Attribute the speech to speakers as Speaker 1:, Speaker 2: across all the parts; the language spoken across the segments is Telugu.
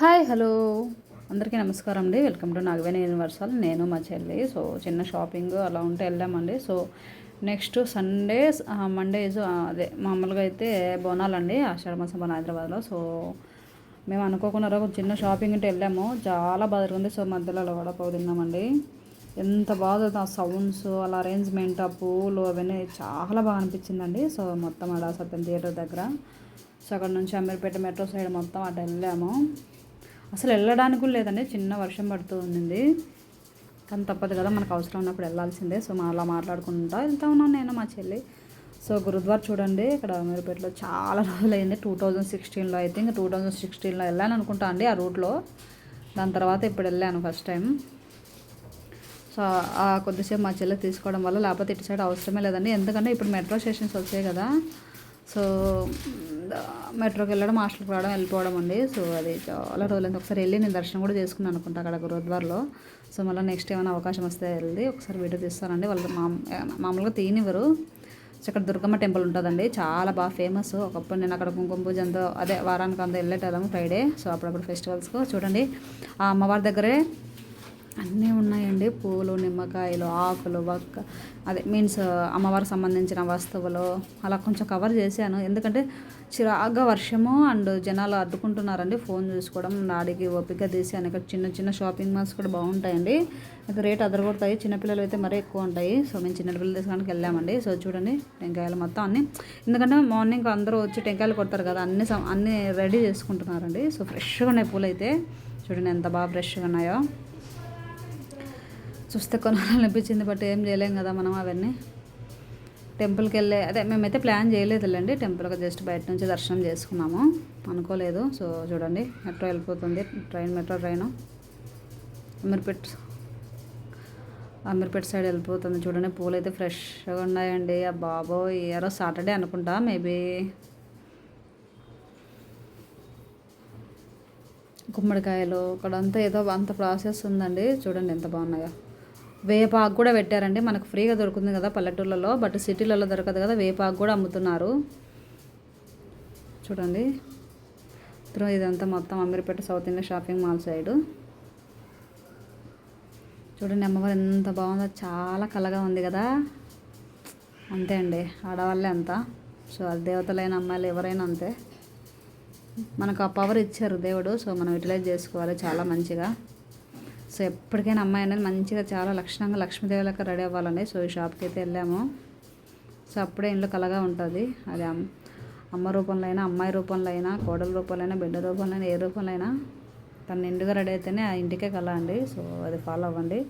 Speaker 1: Hi hello. అందరికీ నమస్కారం అండి. Welcome to Nagaveni universal. నేను మా చెల్లి. సో చిన్న షాపింగ్ అలా ఉంటే వెళ్ళామండి సో నెక్స్ట్ సండే మండే అదే మామూలుగా అయితే బోనాలండి ఆషాఢ మాసం మన హైదరాబాద్లో. సో మేము అనుకోకుండా ఒక చిన్న షాపింగ్ అంటే వెళ్ళాము. చాలా బాగా జరిగింది సో మధ్యలో వడపావు తిన్నామండి. ఎంత బాగా ఆ సౌండ్స్ అలా అరేంజ్మెంట్ ఆ పూలు అవన్నీ చాలా బాగా అనిపించిందండి. సో మొత్తం అలా సత్యం థియేటర్ దగ్గర. సో అక్కడ నుంచి అమీర్పేట మెట్రో సైడ్ మొత్తం అటు వెళ్ళాము. అసలు వెళ్ళడానికి కూడా లేదండి. చిన్న వర్షం పడుతూ ఉండింది కానీ తప్పదు కదా మనకు అవసరం ఉన్నప్పుడు వెళ్ళాల్సిందే. సో మా అలా మాట్లాడుకుంటా వెళ్తా ఉన్నాను నేను మా చెల్లి. సో గురుద్వార చూడండి ఇక్కడ అమీర్పేటలో చాలా రోజులైంది. అయింది టూ థౌజండ్ సిక్స్టీన్లో అయితే ఇంకా టూ థౌజండ్ సిక్స్టీన్లో వెళ్ళాను అనుకుంటా అండి ఆ రూట్లో. దాని తర్వాత ఇప్పుడు వెళ్ళాను ఫస్ట్ టైం. సో ఆ కొద్దిసేపు మా చెల్లి తీసుకోవడం వల్ల లేకపోతే ఇటు సైడ్ అవసరమే లేదండి. ఎందుకంటే ఇప్పుడు మెట్రో స్టేషన్స్ వచ్చాయి కదా. సో మెట్రోకి వెళ్ళడం హాస్టల్కి రావడం వెళ్ళిపోవడం అండి. సో అది చాలా రోజులైంది. ఒకసారి వెళ్ళి నేను దర్శనం కూడా చేసుకున్నాను అనుకుంటా అక్కడ గురుద్వార్లో. సో మళ్ళీ నెక్స్ట్ ఏమైనా అవకాశం వస్తే వెళ్ళి ఒకసారి వీడియో తీస్తానండి. వాళ్ళు మా మామూలుగా తీయనివ్వరు. సో ఇక్కడ దుర్గమ్మ టెంపుల్ ఉంటుందండి. చాలా బాగా ఫేమస్. ఒకప్పుడు నేను అక్కడ కుంకుమ పూజ అంతా అదే వారానికి అంతా వెళ్ళేటదాము ఫ్రైడే. సో అప్పుడప్పుడు ఫెస్టివల్స్కు చూడండి. ఆ అమ్మవారి దగ్గరే అన్నీ ఉన్నాయండి. పూలు నిమ్మకాయలు ఆకులు వక్క అదే మీన్స్ అమ్మవారికి సంబంధించిన వస్తువులు అలా కొంచెం కవర్ చేశాను. ఎందుకంటే చిరాగ్గా వర్షము అండ్ జనాలు అడ్డుకుంటున్నారండి. ఫోన్ చూసుకోవడం నాడికి ఓపిక తీసాను ఇక్కడ చిన్న చిన్న షాపింగ్ మాల్స్ కూడా బాగుంటాయండి. అయితే రేట్ అదరగొడతాయి. చిన్నపిల్లలు అయితే మరీ ఎక్కువ ఉంటాయి. సో మేము చిన్నపిల్లలు తీసుకోవడానికి వెళ్ళామండి. సో చూడండి టెంకాయలు మొత్తం అన్నీ. ఎందుకంటే మార్నింగ్ అందరూ వచ్చి టెంకాయలు కొడతారు కదా అన్ని అన్నీ రెడీ చేసుకుంటున్నారండి. సో ఫ్రెష్గా ఉన్నాయి పూలు అయితే చూడండి ఎంత బాగా ఫ్రెష్గా ఉన్నాయో. చూస్తే కొనాలనిపించింది బట్ ఏం చేయలేం కదా మనం అవన్నీ. టెంపుల్కి వెళ్ళే అదే మేమైతే ప్లాన్ చేయలేదులేండి. టెంపుల్కి జస్ట్ బయట నుంచి దర్శనం చేసుకున్నాము. అనుకోలేదు. సో చూడండి మెట్రో వెళ్ళిపోతుంది. Train metro train Ameerpet Ameerpet side వెళ్ళిపోతుంది. చూడండి పూలు అయితే ఫ్రెష్గా ఉన్నాయండి. ఆ బాబో ఏరో సాటర్డే అనుకుంటా మేబీ గుమ్మడికాయలు అక్కడంతా ఏదో అంత ప్రాసెస్ ఉందండి. చూడండి ఎంత బాగున్నాయో. వేపాకు కూడా పెట్టారండి. మనకు ఫ్రీగా దొరుకుతుంది కదా పల్లెటూళ్ళలో బట్ సిటీలలో దొరకదు కదా వేపాకు కూడా అమ్ముతున్నారు. చూడండి. ఇదంతా మొత్తం Ameerpet South India shopping mall side. చూడండి అమ్మవారు ఎంత బాగుందో చాలా కలగా ఉంది కదా. అంతే అండి ఆడవాళ్ళే అంతా. సో అది దేవతలైన అమ్మాయిలు ఎవరైనా అంతే. మనకు ఆ పవర్ ఇచ్చారు దేవుడు సో మనం యూటిలైజ్ చేసుకోవాలి చాలా మంచిగా. సో ఎప్పటికైనా అమ్మాయి అనేది మంచిగా చాలా లక్షణంగా లక్ష్మీదేవి లెక్క రెడీ అవ్వాలండి. సో ఈ షాప్కి అయితే వెళ్ళాము. సో అప్పుడే ఇంట్లో కలగా ఉంటుంది. అది అమ్మ రూపంలో అయినా అమ్మాయి రూపంలో అయినా కోడల రూపంలో అయినా బిడ్డ రూపంలో అయినా ఏ రూపంలో అయినా తను నిండుగా రెడీ అయితేనే ఆ ఇంటికే కల అండి. సో అది ఫాలో అవ్వండి.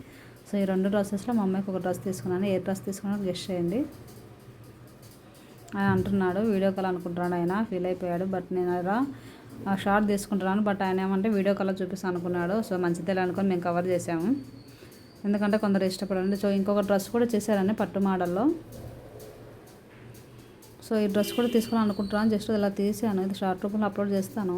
Speaker 1: సో ఈ రెండు డ్రెస్సెస్లో మా అమ్మాయికి ఒక డ్రెస్ తీసుకున్నాను. ఏ డ్రెస్ తీసుకున్నాను గెస్ట్ చేయండి. అని అంటున్నాడు. వీడియో కాల్ అనుకుంటున్నాడు ఆయన. ఫీల్ అయిపోయాడు. బట్ నేను అలా షార్ట్ తీసుకుంటున్నాను బట్ ఆయన ఏమంటే వీడియో కాల్ చూపిస్తాను అనుకున్నాడు. సో మంచిదేలా అనుకొని మేము కవర్ చేసాము. ఎందుకంటే కొందరు ఇష్టపడండి. సో ఇంకొక డ్రెస్ కూడా చేశారండి పట్టు మోడల్లో. సో ఈ డ్రెస్ కూడా తీసుకుని అనుకుంటున్నాను. జస్ట్ ఇలా తీసాను. ఇది షార్ట్ రూపంలో అప్లోడ్ చేస్తాను.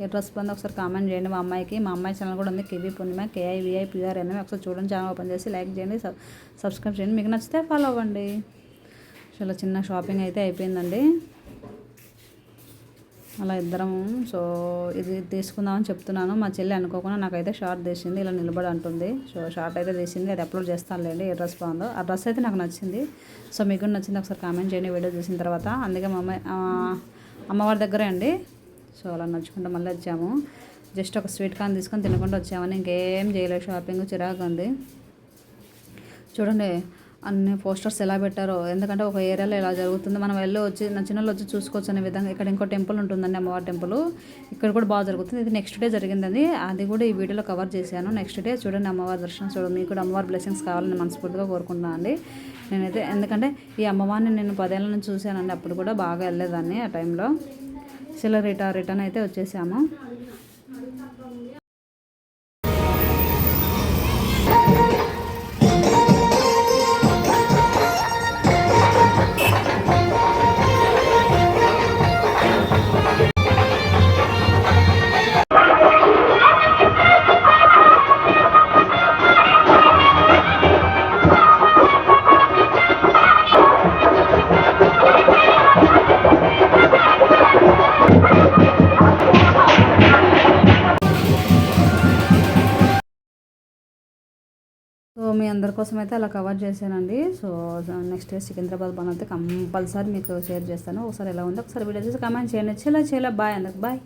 Speaker 1: ఈ డ్రెస్ పొంది ఒకసారి కామెంట్ చేయండి మా అమ్మాయికి. మా అమ్మాయి ఛానల్ కూడా ఉంది కేవీ పూర్ణిమ కేఐవిఐ పిఆర్ఎన్ఎం ఒకసారి చూడండి ఛానల్ ఓపెన్ చేసి లైక్ చేయండి సబ్స్క్రైబ్ చేయండి. మీకు నచ్చితే ఫాలో అవ్వండి. ఇలా చిన్న షాపింగ్ అయితే అయిపోయిందండి. అలా ఇద్దరం సో ఇది తీసుకుందామని చెప్తున్నాను. మా చెల్లి అనుకోకుండా నాకైతే షార్ట్ తీసింది ఇలా నిలబడి అంటుంది. సో షార్ట్ అయితే తీసింది అది అప్లోడ్ చేస్తానులేండి ఏ డ్రెస్ బాగుందో. ఆ డ్రెస్ అయితే నాకు నచ్చింది. సో మీకు నచ్చింది ఒకసారి కామెంట్ చేయండి వీడియో చూసిన తర్వాత. అందుకే మా అమ్మాయి అమ్మవారి దగ్గరే అండి. సో అలా నచ్చుకుంటూ మళ్ళీ వచ్చాము. జస్ట్ ఒక స్వీట్ కాన్ తీసుకొని తినకుండా వచ్చామని ఇంకేం చేయలేదు. షాపింగ్ చిరాకు ఉంది. చూడండి అన్ని పోస్టర్స్ ఎలా పెట్టారో ఎందుకంటే ఒక ఏరియాలో ఎలా జరుగుతుంది. మనం వెళ్ళి వచ్చి నచ్చిన వచ్చి చూసుకోవచ్చు అనే విధంగా. ఇక్కడ ఇంకో టెంపుల్ ఉంటుందండి అమ్మవారి టెంపుల్. ఇక్కడ కూడా బాగా జరుగుతుంది. ఇది నెక్స్ట్ డే జరిగిందండి. అది కూడా ఈ వీడియోలో కవర్ చేశాను. నెక్స్ట్ డే చూడండి అమ్మవారి దర్శనం చూడండి. మీకు కూడా అమ్మవారి బ్లెస్సింగ్స్ కావాలని మనస్ఫూర్తిగా కోరుకుంటున్నాను అండి. నేనైతే ఎందుకంటే ఈ అమ్మవారిని నేను పదేళ్ళ నుంచి చూశానండి. అప్పుడు కూడా బాగా వెళ్ళేదాన్ని ఆ టైంలో. సిల రిటర్ రిటర్న్ అయితే వచ్చేసాము. సో మీ అందరి కోసం అయితే అలా కవర్ చేశానండి. సో నెక్స్ట్ సికింద్రాబాద్ బన్ అయితే కంపల్సరీ మీకు షేర్ చేస్తాను. ఒకసారి ఎలా ఉందో ఒకసారి వీడియో చేసి కమెంట్ చేయండి. చాలా చాలా బాయ్ అందరికి బాయ్